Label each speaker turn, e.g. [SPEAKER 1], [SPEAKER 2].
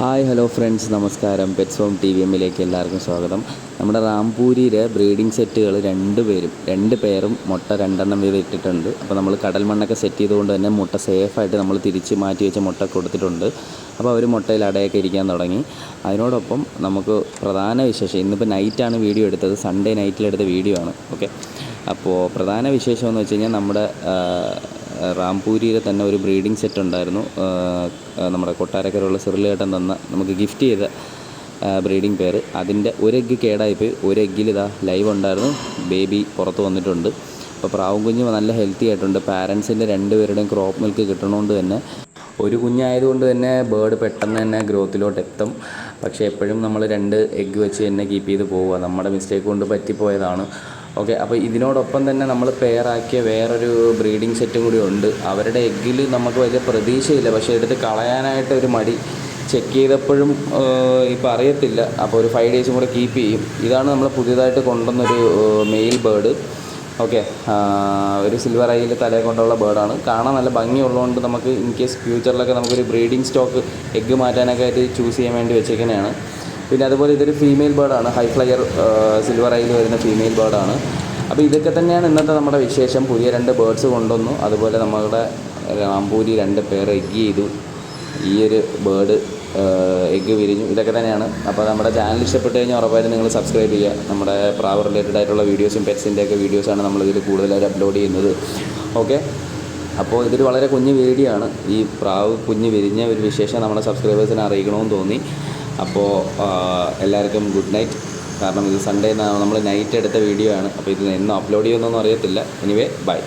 [SPEAKER 1] Hi hello friends നമസ്കാരം. Pets home T V എമ്മിലേക്ക് എല്ലാവർക്കും സ്വാഗതം. നമ്മുടെ റാംപൂരിയിലെ ബ്രീഡിംഗ് സെറ്റുകൾ രണ്ട് പേരും രണ്ട് പേരും മുട്ട രണ്ടെണ്ണം വീതം ഇട്ടിട്ടുണ്ട്. അപ്പോൾ നമ്മൾ കടൽ മണ്ണൊക്കെ സെറ്റ് ചെയ്തുകൊണ്ട് തന്നെ മുട്ട സേഫായിട്ട് നമ്മൾ തിരിച്ച് മാറ്റി വെച്ച മുട്ട കൊടുത്തിട്ടുണ്ട്. അപ്പോൾ അവർ മുട്ടയിൽ അടയൊക്കെ ഇരിക്കാൻ തുടങ്ങി. അതിനോടൊപ്പം നമുക്ക് പ്രധാന വിശേഷം ഇന്നിപ്പോൾ നൈറ്റാണ് വീഡിയോ എടുത്തത്. സൺഡേ നൈറ്റിലെടുത്ത വീഡിയോ ആണ്. ഓക്കെ അപ്പോൾ പ്രധാന വിശേഷം എന്ന് വെച്ച് കഴിഞ്ഞാൽ നമ്മുടെ റാംപൂരിയിലെ തന്നെ ഒരു ബ്രീഡിംഗ് സെറ്റ് ഉണ്ടായിരുന്നു. നമ്മുടെ കൊട്ടാരക്കരയുള്ള സിറിലേട്ടൻ തന്ന നമുക്ക് ഗിഫ്റ്റ് ചെയ്ത ബ്രീഡിംഗ് പേര്. അതിന്റെ ഒരു എഗ്ഗ് കേടായിപ്പോയി. ഒരു എഗ്ഗിൽ ഇതാ ലൈവ് ഉണ്ടായിരുന്നു. ബേബി പുറത്ത് വന്നിട്ടുണ്ട്. അപ്പോൾ പ്രാവും കുഞ്ഞ് നല്ല ഹെൽത്തി ആയിട്ടുണ്ട്. പാരൻസിന്റെ രണ്ടുപേരുടെയും ക്രോപ്പ് മിൽക്ക് കിട്ടണോണ്ട് തന്നെ. ഒരു കുഞ്ഞായതുകൊണ്ട് തന്നെ ബേർഡ് പെട്ടെന്ന് തന്നെ ഗ്രോത്തിലോട്ട് എത്തും. പക്ഷേ എപ്പോഴും നമ്മൾ രണ്ട് എഗ്ഗ് വെച്ച് തന്നെ കീപ്പ് ചെയ്ത് പോവുക. നമ്മുടെ മിസ്റ്റേക്ക് കൊണ്ട് പറ്റിപ്പോയതാണ്. ഓക്കെ അപ്പോൾ ഇതിനോടൊപ്പം തന്നെ നമ്മൾ പെയറാക്കിയ വേറൊരു ബ്രീഡിംഗ് സെറ്റും കൂടി ഉണ്ട്. അവരുടെ എഗ്ഗിൽ നമുക്ക് വലിയ പ്രതീക്ഷയില്ല. പക്ഷേ എടുത്ത് കളയാനായിട്ട് ഒരു മടി ചെക്ക് ചെയ്തപ്പോഴും ഇപ്പോൾ അറിയത്തില്ല. അപ്പോൾ ഒരു ഫൈവ് ഡേയ്സും കൂടെ കീപ്പ് ചെയ്യും. ഇതാണ് നമ്മൾ പുതിയതായിട്ട് കൊണ്ടുവന്നൊരു മെയിൽ ബേർഡ് ഓക്കെ ഒരു സിൽവർ ഐയിൽ തലയെ കൊണ്ടുള്ള ബേർഡാണ് കാണാൻ നല്ല ഭംഗിയുള്ളതുകൊണ്ട് നമുക്ക് ഇൻ കേസ് ഫ്യൂച്ചറിലൊക്കെ നമുക്കൊരു ബ്രീഡിംഗ് സ്റ്റോക്ക് എഗ്ഗ് മാറ്റാനൊക്കെ ആയിട്ട് ചൂസ് ചെയ്യാൻ വേണ്ടി വെച്ചേക്കുന്നതാണ്. പിന്നെ അതുപോലെ ഇതൊരു ഫീമെയിൽ ബേർഡാണ് ഹൈ ഫ്ലയർ സിൽവർ ഐയിൽ വരുന്ന ഫീമെയിൽ ബേർഡാണ് അപ്പോൾ ഇതൊക്കെ തന്നെയാണ് ഇന്നത്തെ നമ്മുടെ വിശേഷം. പുതിയ രണ്ട് ബേർഡ്സ് കൊണ്ടുവന്നു. അതുപോലെ നമ്മളുടെ രാംപൂരി രണ്ട് പേർ എഗ് ചെയ്തു. ഈ ഒരു ബേർഡ് എഗ്ഗ് വിരിഞ്ഞു. ഇതൊക്കെ തന്നെയാണ്. അപ്പോൾ നമ്മുടെ ചാനൽ ഇഷ്ടപ്പെട്ട് കഴിഞ്ഞാൽ ഉറപ്പായിട്ടും നിങ്ങൾ സബ്സ്ക്രൈബ് ചെയ്യുക. നമ്മുടെ പ്രാവ് റിലേറ്റഡ് ആയിട്ടുള്ള വീഡിയോസും പെറ്റ്സിന്റെ ഒക്കെ വീഡിയോസാണ് നമ്മളിതിൽ കൂടുതലായിട്ട് അപ്ലോഡ് ചെയ്യുന്നത്. ഓക്കെ അപ്പോൾ ഇതൊരു വളരെ കുഞ്ഞു വീഡിയോ ആണ്. ഈ പ്രാവ് കുഞ്ഞ് വിരിഞ്ഞ ഒരു വിശേഷം നമ്മുടെ സബ്സ്ക്രൈബേഴ്സിനെ അറിയിക്കണമെന്ന് തോന്നി. അപ്പോൾ എല്ലാവർക്കും ഗുഡ് നൈറ്റ്. കാരണം ഇത് സൺഡേ നമ്മൾ നൈറ്റ് എടുത്ത വീഡിയോ ആണ്. അപ്പോൾ ഇത് എന്ന് അപ്ലോഡ് ചെയ്യുമെന്നൊന്നും അറിയത്തില്ല. Anyway by